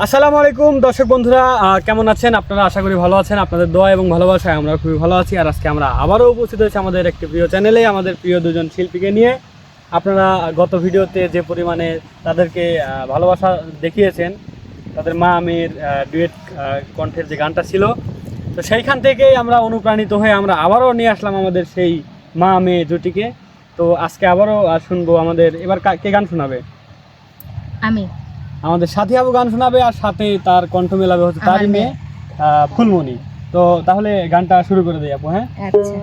আসসালামু আলাইকুম, দর্শক বন্ধুরা কেমন আছেন? আপনারা আশা করি ভালো আছেন। আপনাদের দোয়া এবং ভালোবাসায় আমরা খুবই ভালো আছি। আর আজকে আমরা আবারও উপস্থিত হয়েছি আমাদের একটি প্রিয় চ্যানেলে, আমাদের প্রিয় দুজন শিল্পীকে নিয়ে। আপনারা গত ভিডিওতে যে পরিমাণে তাদেরকে ভালোবাসা দেখিয়েছেন, তাদের মা আমির ডুয়েট কণ্ঠের যে গানটা ছিল, তো সেইখান থেকেই আমরা অনুপ্রাণিত হয়ে আমরা আবারও নিয়ে আসলাম আমাদের সেই মা মেয়ে জুটিকে। তো আজকে আবারও শুনব আমাদের, এবার কা- গান শোনাবে? আমি। আমাদের সাথী আবু গান শোনাবে আর সাথে তার কণ্ঠ মেলাবে হচ্ছে তারই মেয়ে ফুলমণি। তো তাহলে গানটা শুরু করে দিই আপু হ্যাঁ? আচ্ছা।